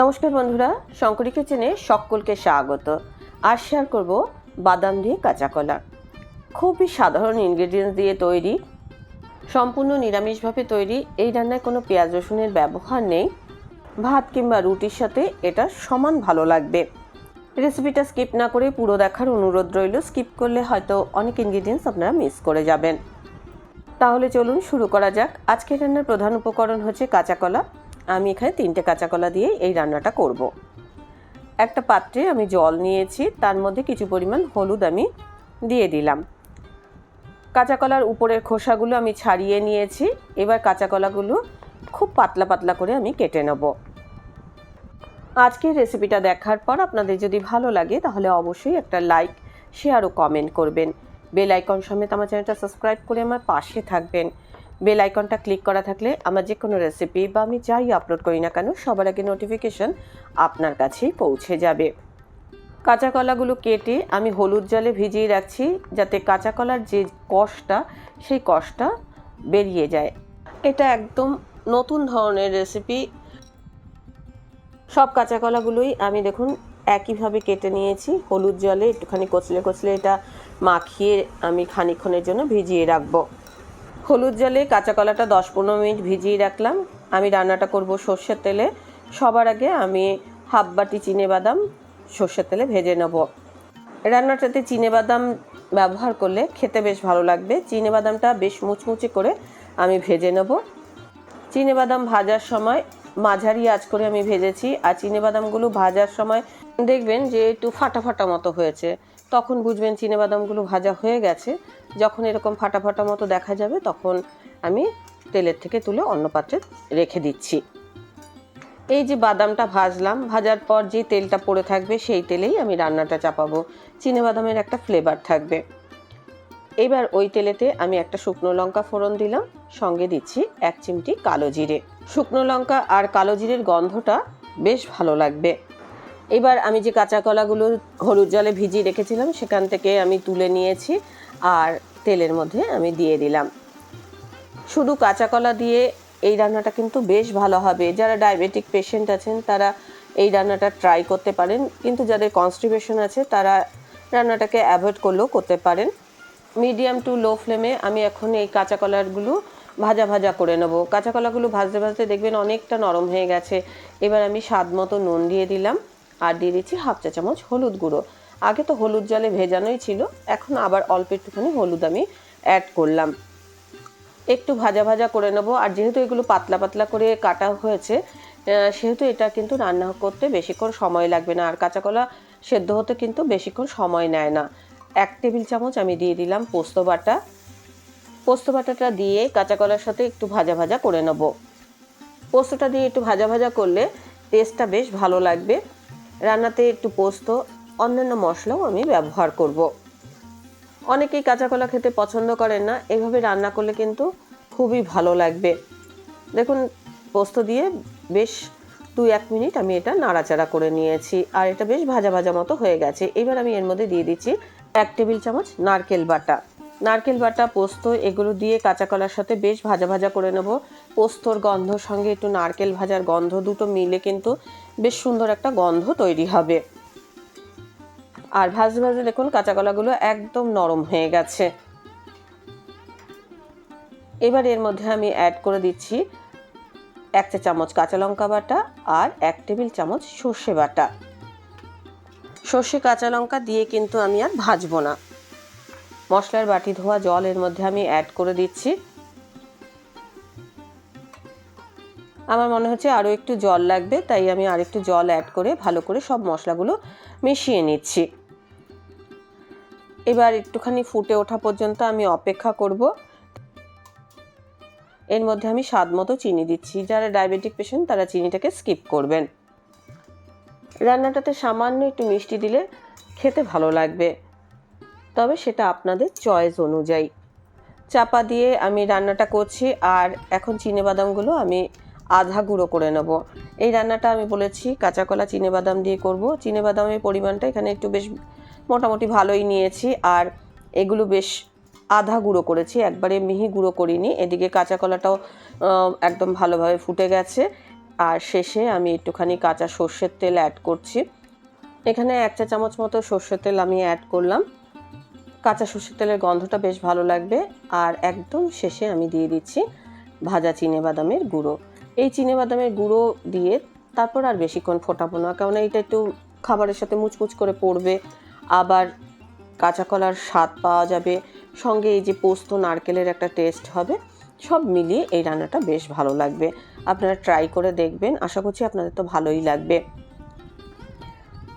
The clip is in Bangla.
নমস্কার বন্ধুরা, শঙ্করী কিচেনে সকলকে স্বাগত। আজ শেয়ার করব বাদাম দিয়ে কাঁচা কলা। খুবই সাধারণ ইনগ্রেডিয়েন্টস দিয়ে তৈরি, সম্পূর্ণ নিরামিষভাবে তৈরি এই রান্নায় কোনো পেঁয়াজ রসুনের ব্যবহার নেই। ভাত কিংবা রুটির সাথে এটা সমান ভালো লাগবে। রেসিপিটা স্কিপ না করে পুরো দেখার অনুরোধ রইল স্কিপ করলে হয়তো অনেক ইনগ্রেডিয়েন্টস আপনারা মিস করে যাবেন। তাহলে চলুন শুরু করা যাক। আজকের রান্নার প্রধান উপকরণ হচ্ছে কাঁচা কলা। আমি এখানে তিনটে কাঁচা কলা দিয়ে এই রান্নাটা করব। একটা পাত্রে আমি জল নিয়েছি, তার মধ্যে কিছু পরিমাণ হলুদ আমি দিয়ে দিলাম। কাঁচা কলার উপরের খোসাগুলো আমি ছাড়িয়ে নিয়েছি, এবার কাঁচা কলাগুলো খুব পাতলা পাতলা করে আমি কেটে নেব। আজকের রেসিপিটা দেখার পর আপনাদের যদি ভালো লাগে, তাহলে অবশ্যই একটা লাইক, শেয়ার ও কমেন্ট করবেন। বেল আইকন সমেত আমার চ্যানেলটা সাবস্ক্রাইব করে আমার পাশে থাকবেন। বেল আইকনটা ক্লিক করা থাকলে আমার যে কোনো রেসিপি বা আমি যাই আপলোড করি না কেন, সবার আগে নোটিফিকেশন আপনার কাছেই পৌঁছে যাবে। কাঁচা কলাগুলো কেটে আমি হলুদ জলে ভিজিয়ে রাখছি যাতে কাঁচা কলার যে কষটা, সেই কষটা বেরিয়ে যায়। এটা একদম নতুন ধরনের রেসিপি সব কাঁচা কলাগুলোই আমি দেখুন একইভাবে কেটে নিয়েছি, হলুদ জলে একটুখানি কচলে কচলে এটা মাখিয়ে আমি খানিক্ষণের জন্য ভিজিয়ে রাখব। হলুদ জলে কাঁচা কলাটা দশ পনেরো মিনিট ভিজিয়ে রাখলাম। আমি রান্নাটা করব সর্ষের তেলে। সবার আগে আমি হাফ বাটি চিনে বাদাম সর্ষের তেলে ভেজে নেব। রান্নাটাতে চিনে বাদাম ব্যবহার করলে খেতে বেশ ভালো লাগবে। চিনে বাদামটা বেশ মুচমুচে করে আমি ভেজে নেব। চিনে বাদাম ভাজার সময় মাঝারি আঁচ করে আমি ভেজেছি। আর চিনে বাদামগুলো ভাজার সময় দেখবেন যে একটু ফাটা ফাটা মতো হয়েছে। তখন বুঝবেন বাদামগুলো ভাজা হয়ে গেছে। যখন এরকম ফাটা ফাটা মতো দেখা যাবে, তখন আমি তেলের থেকে তুলে অন্য পাত্রে রেখে দিচ্ছি। এই যে বাদামটা ভাজলাম, ভাজার পর যে তেলটা পড়ে থাকবে, সেই তেলেই আমি রান্নাটা চাপাবো। বাদামের একটা ফ্লেভার থাকবে। এবার ওই তেলেতে আমি একটা শুকনো লঙ্কা ফোড়ন দিলাম, সঙ্গে দিচ্ছি এক চিমটি কালো জিরে। শুকনো লঙ্কা আর কালো জিরের গন্ধটা বেশ ভালো লাগবে। এবার আমি যে কাঁচা কলাগুলো হলুদ জলে ভিজিয়ে রেখেছিলাম, সেখান থেকে আমি তুলে নিয়েছি আর তেলের মধ্যে আমি দিয়ে দিলাম। শুধু কাঁচা কলা দিয়ে এই রান্নাটা কিন্তু বেশ ভালো হবে। যারা ডায়াবেটিক পেশেন্ট আছেন, তারা এই রান্নাটা ট্রাই করতে পারেন। কিন্তু যাদের কনস্টিপেশন আছে, তারা রান্নাটাকে অ্যাভয়েড করলেও করতে পারেন। মিডিয়াম টু লো ফ্লেমে আমি এখন এই কাঁচা কলারগুলো ভাজা ভাজা করে নেব। কাঁচা কলাগুলো ভাজতে ভাজতে দেখবেন অনেকটা নরম হয়ে গেছে। এবার আমি স্বাদ মতো নুন দিয়ে দিলাম। আর দিয়ে দিচ্ছি হাফ চা চামচ হলুদ গুঁড়ো। আগে তো হলুদ জলে ভেজানোই ছিল, এখন আবার অল্প একটুখানি হলুদ আমি অ্যাড করলাম। একটু ভাজা ভাজা করে নেব, আর যেহেতু এগুলো পাতলা পাতলা করে কাটা হয়েছে সেহেতু এটা কিন্তু রান্না করতে বেশিক্ষণ সময় লাগবে না, আর কাঁচা কলা সেদ্ধ হতে কিন্তু বেশিক্ষণ সময় নেয় না। এক টেবিল চামচ আমি দিয়ে দিলাম পোস্ত বাটা। পোস্ত বাটাটা দিয়ে কাঁচা কলার সাথে একটু ভাজা ভাজা করে নেব। পোস্তটা দিয়ে একটু ভাজা ভাজা করলে টেস্টটা বেশ ভালো লাগবে। রান্নাতে একটু পোস্ত, অন্যান্য মশলাও আমি ব্যবহার করব। অনেকেই কাঁচা কলা খেতে পছন্দ করেন না, এভাবে রান্না করলে কিন্তু খুবই ভালো লাগবে। দেখুন, পোস্ত দিয়ে বেশ দুই এক মিনিট আমি এটা নাড়াচাড়া করে নিয়েছি, আর এটা বেশ ভাজা ভাজা মতো হয়ে গেছে। এবার আমি এর মধ্যে দিয়ে দিচ্ছি এক টেবিল চামচ নারকেল বাটা। নারকেল বাটা, পোস্ত, এগুলো দিয়ে কাঁচা কলার সাথে বেশ ভাজা ভাজা করে নেব। পোস্তর গন্ধ সঙ্গে একটু নারকেল ভাজার গন্ধ দুটো মিলে কিন্তু বেশ সুন্দর একটা গন্ধ তৈরি হবে। আর ভাজতে ভাজতে দেখুন কাঁচা কলাগুলো একদম নরম হয়ে গেছে। এবার এর মধ্যে আমি অ্যাড করে দিচ্ছি এক চা চামচ কাঁচা লঙ্কা বাটা আর এক টেবিল চামচ সর্ষে বাটা। সর্ষে কাঁচা লঙ্কা দিয়ে কিন্তু আমি আর ভাজবো না। মশলার বাটি ধোয়া, জল এর মধ্যে আমি অ্যাড করে দিচ্ছি। আমার মনে হচ্ছে আরও একটু জল লাগবে, তাই আমি আর একটু জল অ্যাড করে ভালো করে সব মশলাগুলো মিশিয়ে নিচ্ছি। এবার একটুখানি ফুটে ওঠা পর্যন্ত আমি অপেক্ষা করব। এর মধ্যে আমি স্বাদ মতো চিনি দিচ্ছি। যারা ডায়াবেটিক পেশেন্ট, তারা চিনিটাকে স্কিপ করবেন। রান্নাটাতে সামান্য একটু মিষ্টি দিলে খেতে ভালো লাগবে। তবে সেটা আপনাদের চয়েস অনুযায়ী। চাপা দিয়ে আমি রান্নাটা করছি আর এখন বাদামগুলো আমি আধা গুঁড়ো করে নেব। এই রান্নাটা আমি বলেছি কাঁচা কলা বাদাম দিয়ে করব। বাদামের পরিমাণটা এখানে একটু বেশ মোটামুটি ভালোই নিয়েছি আর এগুলো বেশ আধা গুঁড়ো করেছি। একবারে মিহি গুঁড়ো করিনি। এদিকে কাঁচা কলাটাও একদম ভালোভাবে ফুটে গেছে। আর শেষে আমি একটুখানি কাঁচা সর্ষের তেল অ্যাড করছি। এখানে এক চা চামচ মতো সর্ষের তেল আমি অ্যাড করলাম। কাঁচা সর্ষের তেলের গন্ধটা বেশ ভালো লাগবে। আর একদম শেষে আমি দিয়ে দিচ্ছি ভাজা চিনে বাদামের গুঁড়ো। এই চিনে বাদামের গুঁড়ো দিয়ে তারপর আর বেশিক্ষণ ফোটাবো না কারণ এটা একটু খাবারের সাথে মুচমুচ করে পড়বে। আবার কাঁচা কলার স্বাদ পাওয়া যাবে। সঙ্গে এই যে পোস্ত, নারকেলের একটা টেস্ট হবে, সব মিলিয়ে এই রান্নাটা বেশ ভালো লাগবে। আপনারা ট্রাই করে দেখবেন। আশা করছি আপনাদের তো ভালোই লাগবে।